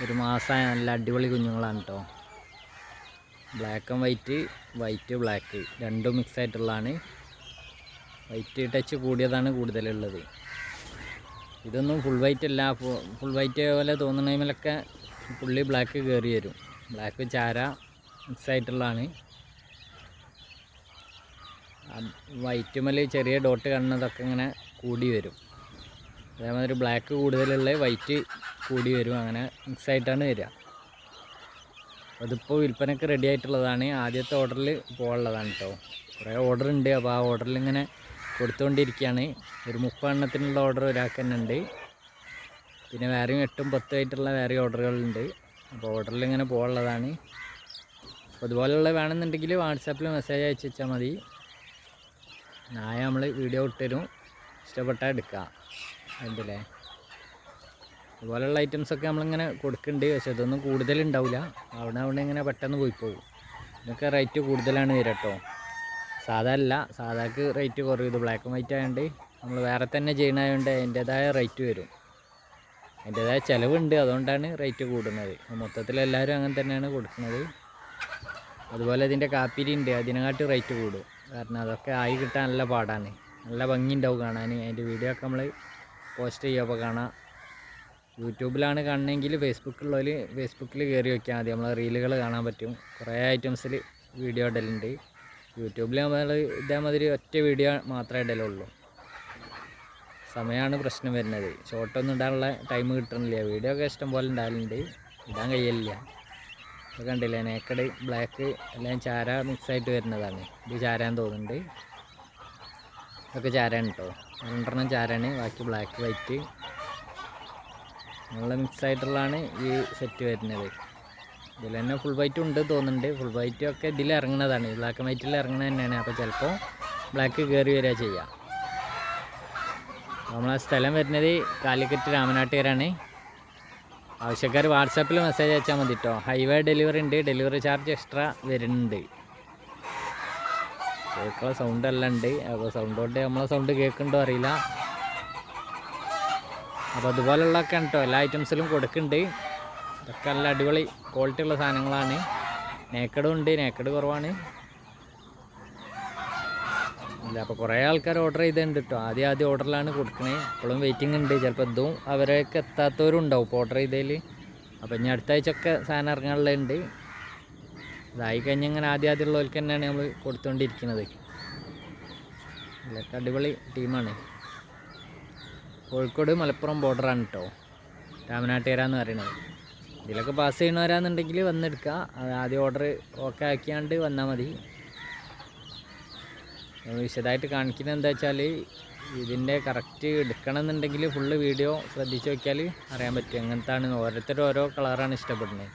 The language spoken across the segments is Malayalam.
ഒരു മാസമായ നല്ല അടിപൊളി കുഞ്ഞുങ്ങളാണ് കേട്ടോ black and white white black രണ്ടും മിക്സ് ആയിട്ടുള്ളതാണ്. വൈറ്റ് ടച്ച് കൂടിയതാണ് കൂടുതലുള്ളത്. ഇതൊന്നും ഫുൾ വൈറ്റ് അല്ല. ഫുൾ വൈറ്റ് പോലെ തോന്നുന്ന ടൈമിലൊക്കെ പുള്ളി ബ്ലാക്ക് കയറി വരും. ബ്ലാക്ക് ചാര മിക്സ് ആയിട്ടുള്ളതാണ്. വൈറ്റുമൽ ചെറിയ ഡോട്ട് കാണുന്നതൊക്കെ ഇങ്ങനെ കൂടി വരും. അതേമാതിരി ബ്ലാക്ക് കൂടുതലുള്ള വൈറ്റ് കൂടി വരും. അങ്ങനെ മിക്സ് ആയിട്ടാണ് വരിക. അതിപ്പോൾ വിൽപ്പനയ്ക്ക് റെഡി ആയിട്ടുള്ളതാണ്. ആദ്യത്തെ ഓർഡറിൽ പോകാനുള്ളതാണ് കേട്ടോ കുറേ ഓർഡർ ഉണ്ട്. അപ്പോൾ ആ ഓർഡറിൽ ഇങ്ങനെ കൊടുത്തുകൊണ്ടിരിക്കുകയാണ് ഒരു മുപ്പെണ്ണത്തിനുള്ള ഓർഡർ ഒരാൾക്ക് തന്നെ ഉണ്ട്. പിന്നെ വേറെയും എട്ടും പത്തും ആയിട്ടുള്ള വേറെ ഓർഡറുകളുണ്ട് അപ്പോൾ ഓർഡറിൽ ഇങ്ങനെ പോകാനുള്ളതാണ് അതുപോലെയുള്ള വേണമെന്നുണ്ടെങ്കിൽ വാട്സാപ്പിൽ മെസ്സേജ് അയച്ചു വെച്ചാൽ മതി. നായ നമ്മൾ വീഡിയോ ഇട്ടുതരും ഇഷ്ടപ്പെട്ടാൽ എടുക്കുക ഉണ്ടല്ലേ? അതുപോലെയുള്ള ഐറ്റംസൊക്കെ നമ്മളിങ്ങനെ കൊടുക്കുന്നുണ്ട് പക്ഷെ ഇതൊന്നും കൂടുതലുണ്ടാവില്ല അവിടെ അവിടെ ഇങ്ങനെ പെട്ടെന്ന് പോയി പോകും ഇതൊക്കെ റേറ്റ് കൂടുതലാണ് വരിക കേട്ടോ സാധാ അല്ല. സാധാക്ക് റേറ്റ് കുറയും ഇത് ബ്ലാക്ക് ആൻഡ് വൈറ്റ് ആയതുകൊണ്ട് നമ്മൾ വേറെ തന്നെ ചെയ്യണതുകൊണ്ട് അതിന്റേതായ റേറ്റ് വരും. അതിന്റേതായ ചിലവുണ്ട്. അതുകൊണ്ടാണ് റേറ്റ് കൂടുന്നത്. മൊത്തത്തിൽ എല്ലാവരും അങ്ങനെ തന്നെയാണ് കൊടുക്കുന്നത്. അതുപോലെ ഇതിന്റെ കാപ്പിരി ഉണ്ട്. അതിനെക്കാട്ടി റേറ്റ് കൂടും. കാരണം അതൊക്കെ ആയി കിട്ടാൻ നല്ല പാടാണ്. നല്ല ഭംഗി ഉണ്ടാവും കാണാൻ. അതിന്റെ വീഡിയോ ഒക്കെ നമ്മൾ പോസ്റ്റ് ചെയ്യുമ്പോൾ കാണാം. യൂട്യൂബിലാണ് കാണണമെങ്കിൽ ഫേസ്ബുക്കിലുള്ളവർ ഫേസ്ബുക്കിൽ കയറി വയ്ക്കാൻ മതി. നമ്മളെ റീലുകൾ കാണാൻ പറ്റും. കുറേ ഐറ്റംസിൽ വീഡിയോ ഇടലുണ്ട്. യൂട്യൂബിൽ നമ്മൾ ഇതേമാതിരി ഒറ്റ വീഡിയോ മാത്രമേ ഇടലുള്ളൂ. സമയമാണ് പ്രശ്നം വരുന്നത്. ഷോർട്ടൊന്നും ഇടാനുള്ള ടൈം കിട്ടണില്ല. വീഡിയോ ഒക്കെ ഇഷ്ടം പോലെ ഉണ്ടാകലുണ്ട് ഇടാൻ കഴിയലില്ല. ഇത് കണ്ടില്ലേ നേക്കഡ് ബ്ലാക്ക് എല്ലാം ചാര മിക്സ് ആയിട്ട് വരുന്നതാണ്. ഇത് ചാരാൻ തോന്നുന്നുണ്ട്. ഇതൊക്കെ ചാരാണ് കേട്ടോ രണ്ടെണ്ണം ചാരാണ്. ബാക്കി ബ്ലാക്ക് വൈറ്റ് നല്ല മിക്സ് ആയിട്ടുള്ളതാണ് ഈ സെറ്റ് വരുന്നത്. ഇതിൽ തന്നെ ഫുൾ വൈറ്റ് ഉണ്ട് തോന്നുന്നുണ്ട്. ഫുൾ വൈറ്റും ഒക്കെ ഇതിൽ ഇറങ്ങുന്നതാണ്. ബ്ലാക്ക് ആൻഡ് വൈറ്റിൽ ഇറങ്ങുന്നത് തന്നെയാണ്. അപ്പോൾ ചിലപ്പോൾ ബ്ലാക്ക് കയറി വരിക ചെയ്യുക നമ്മളെ സ്ഥലം വരുന്നത് കാലിക്കറ്റ് രാമനാട്ടുകാരാണ് ആവശ്യക്കാർ വാട്സാപ്പിൽ മെസ്സേജ് അയച്ചാൽ മതി കേട്ടോ ഹൈവേ ഡെലിവറി ഉണ്ട്. ഡെലിവറി ചാർജ് എക്സ്ട്രാ വരുന്നുണ്ട്. കേൾക്കുള്ള സൗണ്ട് എല്ലാം ഉണ്ട്. അപ്പോൾ സൗണ്ട് കൊണ്ട് നമ്മളെ സൗണ്ട് കേൾക്കുന്നുണ്ടോ അറിയില്ല. അപ്പോൾ അതുപോലുള്ളതൊക്കെ കേട്ടോ എല്ലാ ഐറ്റംസിലും കൊടുക്കുന്നുണ്ട്. ഇതൊക്കെ നല്ല അടിപൊളി ക്വാളിറ്റി ഉള്ള സാധനങ്ങളാണ്. നേക്കഡും ഉണ്ട്. നേക്കഡ് കുറവാണ്. ഇല്ല അപ്പോൾ കുറേ ആൾക്കാർ ഓർഡർ ചെയ്തിട്ടുണ്ട് കേട്ടോ ആദ്യം ആദ്യം ഓർഡറിലാണ് കൊടുക്കണേ. ഇപ്പോഴും വെയിറ്റിംഗ് ഉണ്ട്. ചിലപ്പോൾ ഇതും അവരൊക്കെ എത്താത്തവരും ഉണ്ടാവും ഓർഡർ ചെയ്തതിൽ അപ്പോൾ ഇനി അടുത്ത ആഴ്ചയൊക്കെ സാധനം ഇറങ്ങാനുള്ളതുണ്ട്. ഇതായി കഴിഞ്ഞാൽ ഇങ്ങനെ ആദ്യം ആദ്യമുള്ളവർക്ക് തന്നെയാണ് നമ്മൾ കൊടുത്തുകൊണ്ടിരിക്കുന്നത് ഇതൊക്കെ അടിപൊളി ടീമാണ്. കോഴിക്കോട് മലപ്പുറം ബോർഡറാണ് കേട്ടോ രാമനാട്ടുകര എന്ന് പറയുന്നത്. ഇതിലൊക്കെ പാസ് ചെയ്യണവരാന്നുണ്ടെങ്കിൽ വന്നെടുക്കുക അത് ആദ്യം ഓർഡർ ഓക്കെ ആക്കിയാണ്ട് വന്നാൽ മതി. വിശദമായിട്ട് കാണിക്കുന്നത് എന്താ വെച്ചാൽ ഇതിന്റെ കറക്റ്റ് എടുക്കണമെന്നുണ്ടെങ്കിൽ ഫുള്ള് വീഡിയോ ശ്രദ്ധിച്ച് നോക്കിയാൽ അറിയാൻ പറ്റും എങ്ങനത്താണ്. ഓരോരുത്തരും ഓരോ കളറാണ് ഇഷ്ടപ്പെടുന്നത്.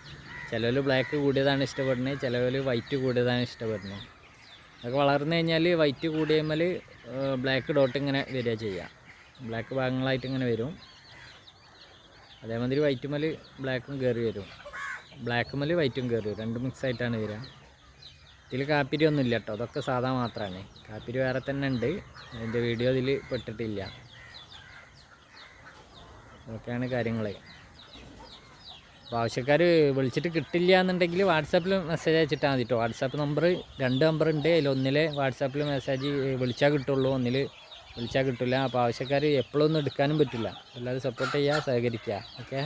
ചിലവർ ബ്ലാക്ക് കൂടിയതാണ് ഇഷ്ടപ്പെടുന്നത് ചിലവർ വൈറ്റ് കൂടിയതാണ് ഇഷ്ടപ്പെടുന്നത്. അതൊക്കെ വളർന്നു കഴിഞ്ഞാൽ വൈറ്റ് കൂടിയമ്മൽ ബ്ലാക്ക് ഡോട്ട് ഇങ്ങനെ വരിക ചെയ്യുക ബ്ലാക്ക് ഭാഗങ്ങളായിട്ട് ഇങ്ങനെ വരും. അതേമാതിരി വൈറ്റുമൽ ബ്ലാക്കും കയറി വരും. ബ്ലാക്കുമൽ വൈറ്റും കയറി വരും. രണ്ടും മിക്സ് ആയിട്ടാണ് വരിക. ഇതിൽ കാപ്പിരി ഒന്നും ഇല്ല കേട്ടോ അതൊക്കെ സാധാ മാത്രമാണ് കാപ്പിരി വേറെ തന്നെ ഉണ്ട്. അതിന്റെ വീഡിയോ ഇതിൽ പെട്ടിട്ടില്ല. അതൊക്കെയാണ് കാര്യങ്ങൾ അപ്പോൾ ആവശ്യക്കാർ വിളിച്ചിട്ട് കിട്ടില്ല എന്നുണ്ടെങ്കിൽ വാട്സാപ്പിൽ മെസ്സേജ് അയച്ചിട്ടാൽ മതി കേട്ടോ വാട്സാപ്പ് നമ്പർ രണ്ട് നമ്പർ ഉണ്ട്. അതിൽ ഒന്നിലെ വാട്സാപ്പിൽ മെസ്സേജ് വിളിച്ചാൽ കിട്ടുള്ളൂ. ഒന്നിൽ വിളിച്ചാൽ കിട്ടില്ല അപ്പോൾ ആവശ്യക്കാർ എപ്പോഴൊന്നും എടുക്കാനും പറ്റില്ല. എല്ലാവരും സപ്പോർട്ട് ചെയ്യുക സഹകരിക്കുക ഓക്കെ?